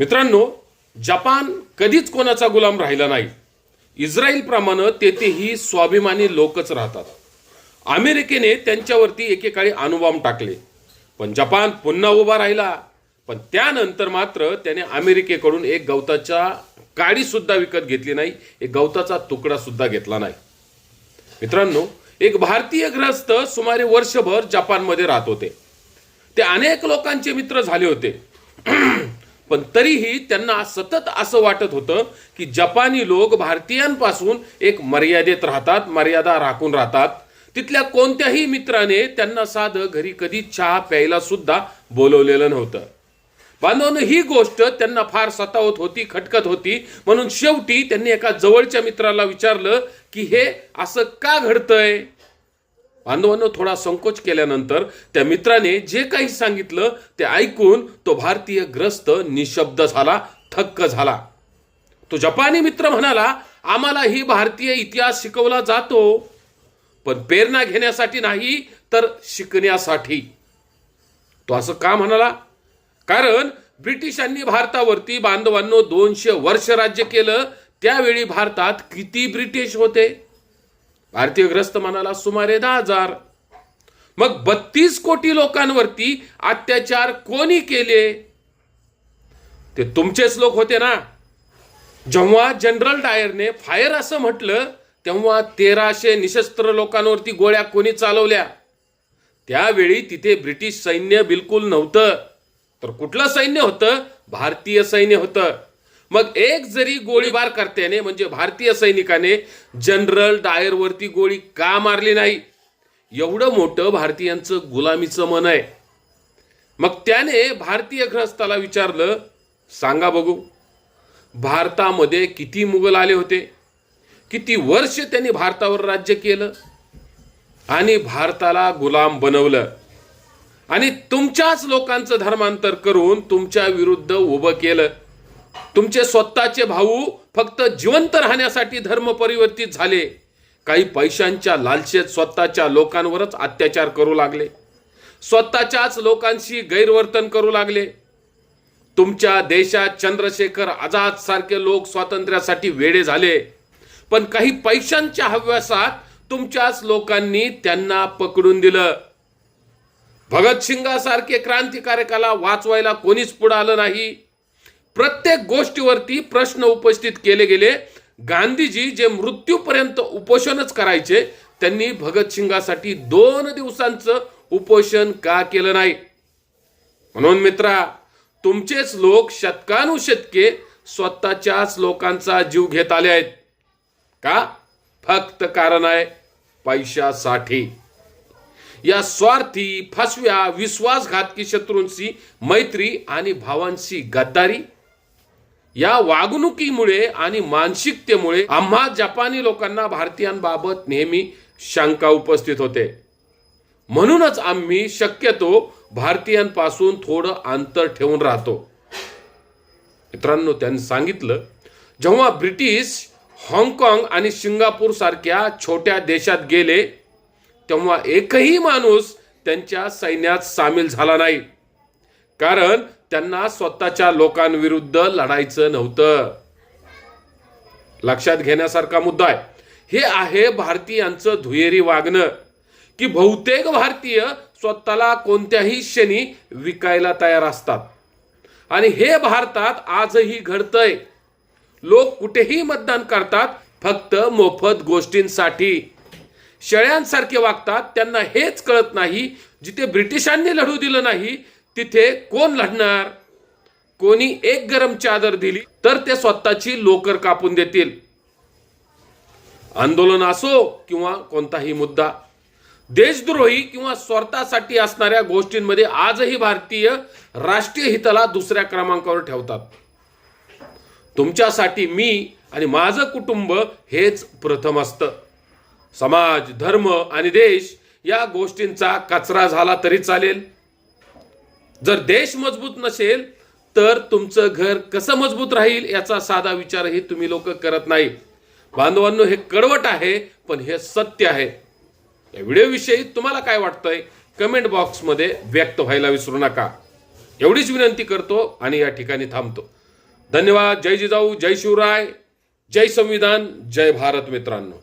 मित्रांनो जपान कधीच कोणाचा गुलाम राहिला नाही. इस्रायलप्रमाणे तेथेही स्वाभिमानी लोकच राहतात. अमेरिकेने त्यांच्यावरती एकेकाळी अणुबॉम्ब टाकले. पण जपान पुन्हा उभा राहिला. पण त्यानंतर मात्र त्याने अमेरिकेकडून एक गवताच्या काडीसुद्धा विकत घेतली नाही एक गवताचा तुकडासुद्धा घेतला नाही. मित्रांनो एक भारतीय ग्रस्त सुमारे वर्षभर जपानमध्ये राहत होते. ते अनेक लोकांचे मित्र झाले होते. पण तरीही त्यांना सतत असं वाटत होतं की जपानी लोक भारतीयांपासून एक मर्यादेत राहतात मर्यादा राखून राहतात. तिथल्या कोणत्याही मित्राने त्यांना साधं घरी कधी चहा प्यायला सुद्धा बोलवलेलं नव्हतं. बांधवांनो ही गोष्ट त्यांना फार सतावत होती खटकत होती. म्हणून शेवटी त्यांनी एका जवळच्या मित्राला विचारलं की हे असं का घडतंय? बांधवांनो थोडा संकोच केल्यानंतर त्या मित्राने जे काही सांगितलं ते ऐकून तो भारतीय ग्रस्त निशब्द झाला थक्क झाला. तो जपानी मित्र म्हणाला आम्हाला ही भारतीय इतिहास शिकवला जातो पण प्रेरणा घेण्यासाठी नाही तर शिकण्यासाठी. तो असं का म्हणाला? कारण ब्रिटिशांनी भारतावरती बांधवांनो दोनशे वर्ष राज्य केलं त्यावेळी भारतात किती ब्रिटिश होते? भारतीय ग्रस्त मनाला सुमारे दहा हजार. मग बत्तीस कोटी लोकांवरती अत्याचार कोणी केले? ते तुमचेच लोक होते ना. जेव्हा जनरल डायरने फायर असं म्हटलं तेव्हा तेराशे निशस्त्र लोकांवरती गोळ्या कोणी चालवल्या? त्यावेळी तिथे ब्रिटिश सैन्य बिलकुल नव्हतं. तर कुठलं सैन्य होतं? भारतीय सैन्य होतं. मग एक जरी गोळीबार करत्याने म्हणजे भारतीय सैनिकाने जनरल डायरवरती गोळी का मारली नाही? एवढं मोठं भारतीयांचं गुलामीचं मन आहे. मग त्याने भारतीय ग्रस्ताला विचारलं सांगा बघू भारतामध्ये किती मुघल आले होते? किती वर्ष त्यांनी भारतावर राज्य केलं? आणि भारताला गुलाम बनवलं. आणि तुमच्याच लोकांचं धर्मांतर करून तुमच्या विरुद्ध उभं केलं. तुमचे स्वतःचे भाऊ फक्त जिवंत राहण्यासाठी धर्म परिवर्तित झाले. काही पैशांच्या लालशेत स्वतःच्या लोकांवरच अत्याचार करू लागले. स्वतःच्याच लोकांशी गैरवर्तन करू लागले. तुमच्या देशात चंद्रशेखर आझाद सारखे लोक स्वातंत्र्यासाठी वेडे झाले. पण काही पैशांच्या हव्यासात तुमच्याच लोकांनी त्यांना पकडून दिलं. भगतसिंगासारखे क्रांतिकारकाला वाचवायला कोणीच पुढे आलं नाही. प्रत्येक गोष्टीवरती प्रश्न उपस्थित केले गेले. गांधीजी जे मृत्यूपर्यंत उपोषणच करायचे त्यांनी भगतसिंगासाठी दोन दिवसांचं उपोषण का केलं नाही? म्हणून मित्रा तुमचेच लोक शतकानुशतके स्वतःच्याच लोकांचा जीव घेत आले आहेत. का? फक्त कारण आहे पैशासाठी. या स्वार्थी फसव्या विश्वासघातकी शत्रूंशी मैत्री आणि भावांशी गद्दारी या वागणुकीमुळे आणि मानसिकतेमुळे आम्हा जपानी लोकांना भारतीयांबाबत नेहमी शंका उपस्थित होते. म्हणूनच आम्ही शक्यतो भारतीयांपासून थोडं अंतर ठेवून राहतो. मित्रांनो त्यांनी सांगितलं जेव्हा ब्रिटिश हाँगकाँग आणि सिंगापूर सारख्या छोट्या देशात गेले तेव्हा एकही माणूस त्यांच्या सैन्यात सामील झाला नाही. कारण त्यांना स्वतःच्या लोकांविरुद्ध लढायचं नव्हतं. लक्षात घेण्यासारखा मुद्दा आहे. हे आहे भारतीयांचं दुहेरी वागणं. की बहुतेक भारतीय स्वतःला कोणत्याही क्षणी विकायला तयार असतात. आणि हे भारतात आजही घडतंय. लोक कुठेही मतदान करतात फक्त मोफत गोष्टींसाठी. शेळ्यांसारखे वागतात त्यांना हेच कळत नाही जिथे ब्रिटिशांनी लढू दिलं नाही तिथे कोण लढणार? कोणी एक गरम चादर दिली तर ते स्वतःची लोकर कापून देतील. आंदोलन असो किंवा कोणताही मुद्दा देशद्रोही किंवा स्वार्थासाठी असणाऱ्या गोष्टींमध्ये आजही भारतीय राष्ट्रीय हिताला दुसऱ्या क्रमांकावर ठेवतात. तुमच्यासाठी मी आणि माझं कुटुंब हेच प्रथम असतं. समाज धर्म आणि देश या गोष्टींचा कचरा झाला तरी चालेल. जर देश मजबूत नसेल तर तुमचं घर कसं मजबूत राहील याचा साधा विचारही तुम्ही लोक करत नाही. बांधवांनो हे कडवट आहे पण हे सत्य आहे. या व्हिडिओविषयी तुम्हाला काय वाटतंय कमेंट बॉक्समध्ये व्यक्त व्हायला विसरू नका. एवढीच विनंती करतो आणि या ठिकाणी थांबतो. धन्यवाद. जय जिजाऊ जय शिवराय. जय संविधान. जय भारत मित्रांनो.